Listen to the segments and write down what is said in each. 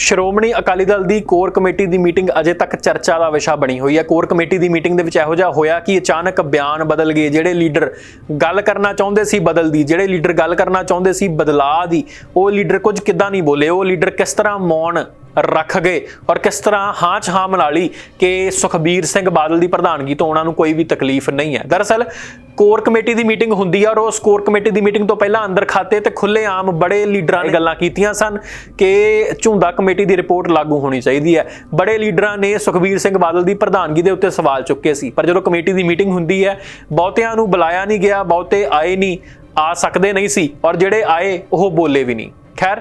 ਸ਼੍ਰੋਮਣੀ ਅਕਾਲੀ ਦਲ ਦੀ core committee ਦੀ meeting ਅਜੇ ਤੱਕ ਚਰਚਾ ਦਾ ਵਿਸ਼ਾ ਬਣੀ ਹੋਈ ਹੈ। ਕੋਰ ਕਮੇਟੀ ਦੀ ਮੀਟਿੰਗ ਦੇ ਵਿੱਚ ਇਹੋ ਜਿਹਾ ਹੋਇਆ ਕਿ ਅਚਾਨਕ ਬਿਆਨ ਬਦਲ ਗਏ। ਜਿਹੜੇ ਲੀਡਰ ਗੱਲ ਕਰਨਾ ਚਾਹੁੰਦੇ ਸੀ, ਬਦਲ ਦੀ। ਜਿਹੜੇ ਲੀਡਰ ਗੱਲ ਕਰਨਾ ਚਾਹੁੰਦੇ ਸੀ, ਬਦਲਾਅ ਦੀ। ਉਹ ਲੀਡਰ ਕੁਝ ਕਿੱਦਾਂ ਨਹੀਂ ਬੋਲੇ। ਉਹ ਲੀਡਰ ਕਿਸ ਤਰ੍ਹਾਂ ਮੌਨ ਰੱਖ ਗਏ। ਔਰ ਕਿਸ ਤਰ੍ਹਾਂ ਹਾਂ ਚ ਹਾਂ ਮਿਲਾ ਲਈ ਕਿ ਸੁਖਬੀਰ ਸਿੰਘ ਬਾਦਲ ਦੀ ਪ੍ਰਧਾਨਗੀ ਤੋਂ ਉਹਨਾਂ ਨੂੰ ਕੋਈ ਵੀ ਤਕਲੀਫ ਨਹੀਂ ਹੈ। ਦਰਅਸਲ, ਕੋਰ ਕਮੇਟੀ ਦੀ ਮੀਟਿੰਗ ਹੁੰਦੀ ਹੈ ਔਰ ਉਸ ਕੋਰ ਕਮੇਟੀ ਦੀ ਮੀਟਿੰਗ ਤੋਂ ਪਹਿਲਾਂ ਅੰਦਰ ਖਾਤੇ ਤੇ ਖੁੱਲੇ ਆਮ ਬੜੇ ਲੀਡਰਾਂ ਨੇ ਗੱਲਾਂ ਕੀਤੀਆਂ ਸਨ ਕਿ ਝੁੰਦਾ ਕਮੇਟੀ ਦੀ ਰਿਪੋਰਟ ਲਾਗੂ ਹੋਣੀ ਚਾਹੀਦੀ ਹੈ। ਬੜੇ ਲੀਡਰਾਂ ਨੇ ਸੁਖਬੀਰ ਸਿੰਘ ਬਾਦਲ ਦੀ ਪ੍ਰਧਾਨਗੀ ਦੇ ਉੱਤੇ ਸਵਾਲ ਚੁੱਕੇ ਸੀ। ਪਰ ਜਦੋਂ ਕਮੇਟੀ ਦੀ ਮੀਟਿੰਗ ਹੁੰਦੀ ਹੈ, ਬਹੁਤਿਆਂ ਨੂੰ ਬੁਲਾਇਆ ਨਹੀਂ ਗਿਆ, ਬਹੁਤੇ ਆਏ ਨਹੀਂ, ਆ ਸਕਦੇ ਨਹੀਂ ਸੀ। ਔਰ ਜਿਹੜੇ ਆਏ, ਉਹ ਬੋਲੇ ਵੀ ਨਹੀਂ। ਖੈਰ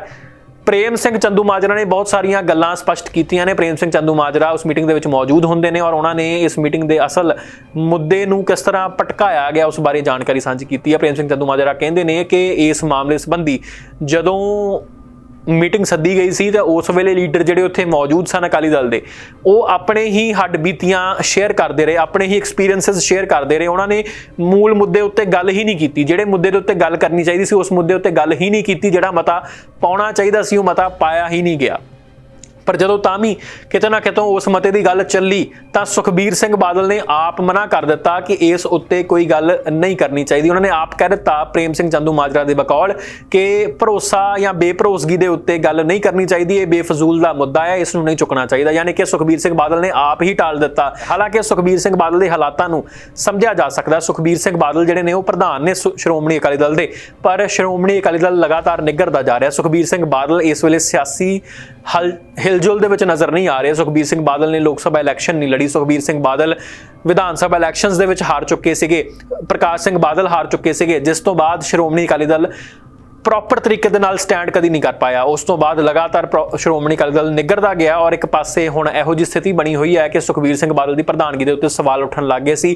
ਪ੍ਰੇਮ ਸਿੰਘ ਚੰਦੂ ਮਾਜਰਾ ਨੇ ਬਹੁਤ ਸਾਰੀਆਂ ਗੱਲਾਂ ਸਪਸ਼ਟ ਕੀਤੀਆਂ ਨੇ। ਪ੍ਰੇਮ ਸਿੰਘ ਚੰਦੂ ਮਾਜਰਾ ਉਸ ਮੀਟਿੰਗ ਦੇ ਵਿੱਚ ਮੌਜੂਦ ਹੁੰਦੇ ਨੇ ਔਰ ਉਹਨਾਂ ਨੇ ਇਸ ਮੀਟਿੰਗ ਦੇ ਅਸਲ ਮੁੱਦੇ ਨੂੰ ਕਿਸ ਤਰ੍ਹਾਂ ਪਟਕਾਇਆ ਗਿਆ ਉਸ ਬਾਰੇ ਜਾਣਕਾਰੀ ਸਾਂਝੀ ਕੀਤੀ ਹੈ। ਪ੍ਰੇਮ ਸਿੰਘ ਚੰਦੂ ਮਾਜਰਾ ਕਹਿੰਦੇ ਨੇ ਕਿ ਇਸ ਮਾਮਲੇ ਸੰਬੰਧੀ ਜਦੋਂ ਮੀਟਿੰਗ ਸੱਦੀ ਗਈ ਸੀ ਤਾਂ ਉਸ ਵੇਲੇ ਲੀਡਰ ਜਿਹੜੇ ਉੱਥੇ ਮੌਜੂਦ ਸਨ ਅਕਾਲੀ ਦਲ ਦੇ, ਉਹ ਆਪਣੇ ਹੀ ਹੱਡ ਬੀਤੀਆਂ ਸ਼ੇਅਰ ਕਰਦੇ ਰਹੇ, ਆਪਣੇ ਹੀ ਐਕਸਪੀਰੀਐਂਸਸ ਸ਼ੇਅਰ ਕਰਦੇ ਰਹੇ। ਉਹਨਾਂ ਨੇ ਮੂਲ ਮੁੱਦੇ ਉੱਤੇ ਗੱਲ ਹੀ ਨਹੀਂ ਕੀਤੀ। ਜਿਹੜੇ ਮੁੱਦੇ ਦੇ ਉੱਤੇ ਗੱਲ ਕਰਨੀ ਚਾਹੀਦੀ ਸੀ, ਉਸ ਮੁੱਦੇ ਉੱਤੇ ਗੱਲ ਹੀ ਨਹੀਂ ਕੀਤੀ। ਜਿਹੜਾ ਮਤਾ ਪਾਉਣਾ ਚਾਹੀਦਾ ਸੀ, ਉਹ ਮਤਾ ਪਾਇਆ ਹੀ ਨਹੀਂ ਗਿਆ। ਪਰ ਜਦੋਂ ਤਾਂ ਵੀ ਕਿਤੇ ਨਾ ਕਿਤੋਂ ਉਸ ਮਤੇ ਦੀ ਗੱਲ ਚੱਲੀ, ਤਾਂ ਸੁਖਬੀਰ ਸਿੰਘ ਬਾਦਲ ਨੇ ਆਪ ਮਨਾ ਕਰ ਦਿੱਤਾ ਕਿ ਇਸ ਉੱਤੇ ਕੋਈ ਗੱਲ ਨਹੀਂ ਕਰਨੀ ਚਾਹੀਦੀ। ਉਹਨਾਂ ਨੇ ਆਪ ਕਹਿ ਦਿੱਤਾ, ਪ੍ਰੇਮ ਸਿੰਘ ਚੰਦੂ ਮਾਜਰਾ ਦੇ ਬਕੌਲ, ਕਿ ਭਰੋਸਾ ਜਾਂ ਬੇਭਰੋਸਗੀ ਦੇ ਉੱਤੇ ਗੱਲ ਨਹੀਂ ਕਰਨੀ ਚਾਹੀਦੀ, ਇਹ ਬੇਫਜ਼ੂਲ ਦਾ ਮੁੱਦਾ ਹੈ, ਇਸ ਨੂੰ ਨਹੀਂ ਚੁੱਕਣਾ ਚਾਹੀਦਾ। ਯਾਨੀ ਕਿ ਸੁਖਬੀਰ ਸਿੰਘ ਬਾਦਲ ਨੇ ਆਪ ਹੀ ਟਾਲ ਦਿੱਤਾ। ਹਾਲਾਂਕਿ ਸੁਖਬੀਰ ਸਿੰਘ ਬਾਦਲ ਦੇ ਹਾਲਾਤਾਂ ਨੂੰ ਸਮਝਿਆ ਜਾ ਸਕਦਾ ਸੁਖਬੀਰ ਸਿੰਘ ਬਾਦਲ ਜਿਹੜੇ ਨੇ, ਉਹ ਪ੍ਰਧਾਨ ਨੇ ਸੁ- ਸ਼੍ਰੋਮਣੀ ਅਕਾਲੀ ਦਲ ਦੇ। ਪਰ ਸ਼੍ਰੋਮਣੀ ਅਕਾਲੀ ਦਲ ਲਗਾਤਾਰ ਨਿੱਘਰਦਾ ਜਾ ਰਿਹਾ। ਸੁਖਬੀਰ ਸਿੰਘ ਬਾਦਲ ਇਸ ਵੇਲੇ ਸਿਆਸੀ ਹਿਲਜੁਲ ਦੇ ਵਿੱਚ ਨਜ਼ਰ ਨਹੀਂ ਆ ਰਹੇ। ਸੁਖਬੀਰ ਸਿੰਘ ਬਾਦਲ ਨੇ ਲੋਕ ਸਭਾ ਇਲੈਕਸ਼ਨ ਨਹੀਂ ਲੜੀ। ਸੁਖਬੀਰ ਸਿੰਘ ਬਾਦਲ ਵਿਧਾਨ ਸਭਾ ਇਲੈਕਸ਼ਨਸ ਦੇ ਵਿੱਚ ਹਾਰ ਚੁੱਕੇ ਸੀਗੇ। ਪ੍ਰਕਾਸ਼ ਸਿੰਘ ਬਾਦਲ ਹਾਰ ਚੁੱਕੇ ਸੀਗੇ। ਜਿਸ ਤੋਂ ਬਾਅਦ ਸ਼੍ਰੋਮਣੀ ਅਕਾਲੀ ਦਲ ਪ੍ਰੋਪਰ ਤਰੀਕੇ ਦੇ ਨਾਲ ਸਟੈਂਡ ਕਦੀ ਨਹੀਂ ਕਰ ਪਾਇਆ। ਉਸ ਤੋਂ ਬਾਅਦ ਲਗਾਤਾਰ ਪ੍ਰੋ- ਸ਼੍ਰੋਮਣੀ ਅਕਾਲੀ ਦਲ ਨਿੱਘਰਦਾ ਗਿਆ ਔਰ ਇੱਕ ਪਾਸੇ ਹੁਣ ਇਹੋ ਜਿਹੀ ਸਥਿਤੀ ਬਣੀ ਹੋਈ ਹੈ ਕਿ ਸੁਖਬੀਰ ਸਿੰਘ ਬਾਦਲ ਦੀ ਪ੍ਰਧਾਨਗੀ ਦੇ ਉੱਤੇ ਸਵਾਲ ਉੱਠਣ ਲੱਗ ਗਏ ਸੀ।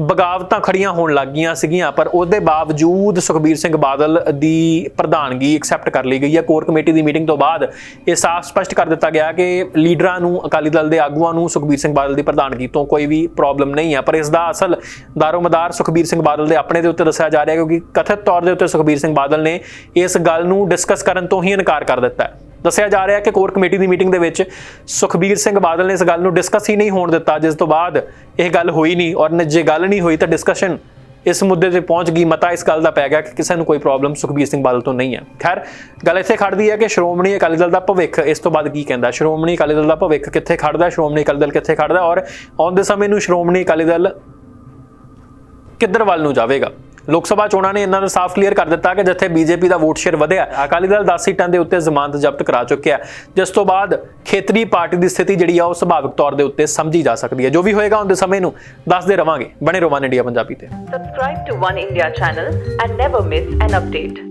ਬਗਾਵਤਾਂ ਖੜੀਆਂ ਹੋਣ ਲੱਗ ਗਈਆਂ ਸੀਗੀਆਂ, ਪਰ ਉਹਦੇ ਬਾਵਜੂਦ ਸੁਖਬੀਰ ਸਿੰਘ ਬਾਦਲ ਦੀ ਪ੍ਰਧਾਨਗੀ ਐਕਸੈਪਟ ਕਰ ਲਈ ਗਈ ਹੈ। ਕੋਰ ਕਮੇਟੀ ਦੀ ਮੀਟਿੰਗ ਤੋਂ ਬਾਅਦ ਇਹ ਸਾਫ਼ ਸਪਸ਼ਟ ਕਰ ਦਿੱਤਾ ਗਿਆ ਕਿ ਲੀਡਰਾਂ ਨੂੰ, ਅਕਾਲੀ ਦਲ ਦੇ ਆਗੂਆਂ ਨੂੰ ਸੁਖਬੀਰ ਸਿੰਘ ਬਾਦਲ ਦੀ ਪ੍ਰਧਾਨਗੀ ਤੋਂ ਕੋਈ ਵੀ ਪ੍ਰੋਬਲਮ ਨਹੀਂ ਹੈ। ਪਰ ਇਸ ਦਾ ਅਸਲ ਦਾਰੋਮਦਾਰ ਸੁਖਬੀਰ ਸਿੰਘ ਬਾਦਲ ਦੇ ਆਪਣੇ ਦੇ ਉੱਤੇ ਦੱਸਿਆ ਜਾ ਰਿਹਾ ਕਿਉਂਕਿ ਕਥਿਤ ਤੌਰ ਦੇ ਉੱਤੇ ਸੁਖਬੀਰ ਸਿੰਘ ਬਾਦਲ ਨੇ ਇਸ ਗੱਲ ਨੂੰ ਡਿਸਕਸ ਕਰਨ ਤੋਂ ਹੀ ਇਨਕਾਰ ਕਰ ਦਿੱਤਾ ਹੈ। ਦੱਸਿਆ ਜਾ ਰਿਹਾ ਹੈ ਕਿ ਕੋਰ ਕਮੇਟੀ ਦੀ ਮੀਟਿੰਗ ਦੇ ਵਿੱਚ ਸੁਖਬੀਰ ਸਿੰਘ ਬਾਦਲ ਨੇ ਇਸ ਗੱਲ ਨੂੰ ਡਿਸਕਸ ਹੀ ਨਹੀਂ ਹੋਣ ਦਿੱਤਾ, ਜਿਸ ਤੋਂ ਬਾਅਦ ਇਹ ਗੱਲ ਹੋਈ ਨਹੀਂ ਔਰ ਜੇ ਗੱਲ ਨਹੀਂ ਹੋਈ ਤਾਂ ਡਿਸਕਸ਼ਨ ਇਸ ਮੁੱਦੇ ਤੇ ਪਹੁੰਚ ਗਈ, ਮਤਾ ਇਸ ਗੱਲ ਦਾ ਪੈ ਗਿਆ ਕਿ ਕਿਸੇ ਨੂੰ ਕੋਈ ਪ੍ਰੋਬਲਮ ਸੁਖਬੀਰ ਸਿੰਘ ਬਾਦਲ ਤੋਂ ਨਹੀਂ ਹੈ। ਖੈਰ, ਗੱਲ ਇੱਥੇ ਖੜਦੀ ਹੈ ਕਿ ਸ਼੍ਰੋਮਣੀ ਅਕਾਲੀ ਦਲ ਦਾ ਭਵਿੱਖ, ਇਸ ਤੋਂ ਬਾਅਦ ਕੀ ਕਹਿੰਦਾ? ਸ਼੍ਰੋਮਣੀ ਅਕਾਲੀ ਦਲ ਦਾ ਭਵਿੱਖ ਕਿੱਥੇ ਖੜਦਾ ਸ਼੍ਰੋਮਣੀ ਅਕਾਲੀ ਦਲ ਕਿੱਥੇ ਖੜਦਾ ਔਰ ਆਉਂਦੇ ਸਮੇਂ ਨੂੰ ਸ਼੍ਰੋਮਣੀ ਅਕਾਲੀ ਦਲ ਕਿੱਧਰ ਵੱਲ ਨੂੰ ਜਾਵੇਗਾ? ਲੋਕ ਸਭਾ ਚੋਣਾਂ ਨੇ ਇਹਨਾਂ ਨੂੰ ਸਾਫ਼ ਕਲੀਅਰ ਕਰ ਦਿੱਤਾ ਕਿ ਜਿੱਥੇ ਬੀਜੇਪੀ ਦਾ ਵੋਟ ਸ਼ੇਅਰ ਵਧਿਆ, ਅਕਾਲੀ ਦਲ 10 ਸੀਟਾਂ ਦੇ ਉੱਤੇ ਜ਼ਮਾਨਤ ਜ਼ਬਤ ਕਰਾ ਚੁੱਕਿਆ ਜਿਸ ਤੋਂ ਬਾਅਦ ਖੇਤਰੀ ਪਾਰਟੀ ਦੀ ਸਥਿਤੀ ਜਿਹੜੀ ਆ, ਉਹ ਸੁਭਾਵਿਕ ਤੌਰ ਦੇ ਉੱਤੇ ਸਮਝੀ ਜਾ ਸਕਦੀ ਹੈ। ਜੋ ਵੀ ਹੋਏਗਾ ਉਹਦੇ ਸਮੇਂ ਨੂੰ ਦੱਸਦੇ ਰਵਾਂਗੇ। ਬਣੇ ਰਵਾਨ ਇੰਡੀਆ ਪੰਜਾਬੀ ਤੇ। Subscribe to One India channel and never miss an update.